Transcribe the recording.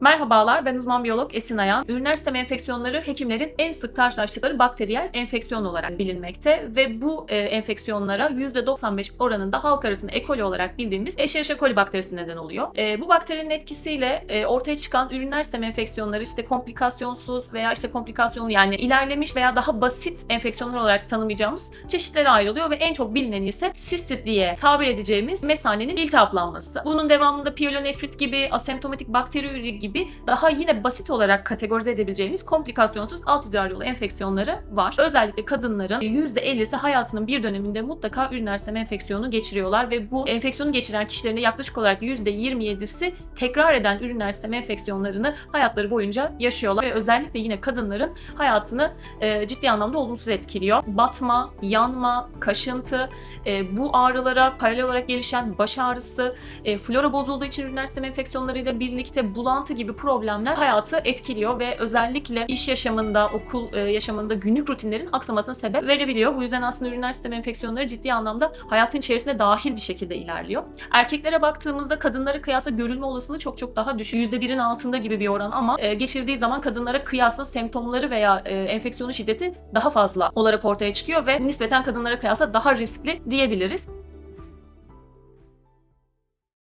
Merhabalar, ben uzman biyolog Esin Ayan. Üriner sistem enfeksiyonları hekimlerin en sık karşılaştıkları bakteriyel enfeksiyon olarak bilinmekte ve bu e, enfeksiyonlara %95 oranında halk arasında E. coli olarak bildiğimiz Escherichia coli bakterisi neden oluyor. E, bu bakterinin etkisiyle e, ortaya çıkan üriner sistem enfeksiyonları işte komplikasyonsuz veya işte komplikasyonlu yani ilerlemiş veya daha basit enfeksiyonlar olarak tanımlayacağımız çeşitlere ayrılıyor ve en çok bilineni ise sistit diye tabir edeceğimiz mesanenin iltihaplanması. Bunun devamında piyelonefrit gibi, asemptomatik bakteri gibi daha yine basit olarak kategorize edebileceğimiz komplikasyonsuz alt idrar yolu enfeksiyonları var. Özellikle kadınların %50'si hayatının bir döneminde mutlaka üriner sistem enfeksiyonu geçiriyorlar ve bu enfeksiyonu geçiren kişilerin yaklaşık olarak %27'si tekrar eden üriner sistem enfeksiyonlarını hayatları boyunca yaşıyorlar ve özellikle yine kadınların hayatını e, ciddi anlamda olumsuz etkiliyor. Batma, yanma, kaşıntı, e, bu ağrılara paralel olarak gelişen baş ağrısı, e, flora bozulduğu için üriner sistem enfeksiyonlarıyla birlikte bulantı gibi problemler hayatı etkiliyor ve özellikle iş yaşamında, okul e, yaşamında günlük rutinlerin aksamasına sebep verebiliyor. Bu yüzden aslında üriner sistem enfeksiyonları ciddi anlamda hayatın içerisinde dahil bir şekilde ilerliyor. Erkeklere baktığımızda kadınlara kıyasla görülme olasılığı çok çok daha düşük. %1'in altında gibi bir oran ama e, geçirdiği zaman kadınlara kıyasla semptomları veya e, enfeksiyonun şiddeti daha fazla olarak ortaya çıkıyor ve nispeten kadınlara kıyasla daha riskli diyebiliriz.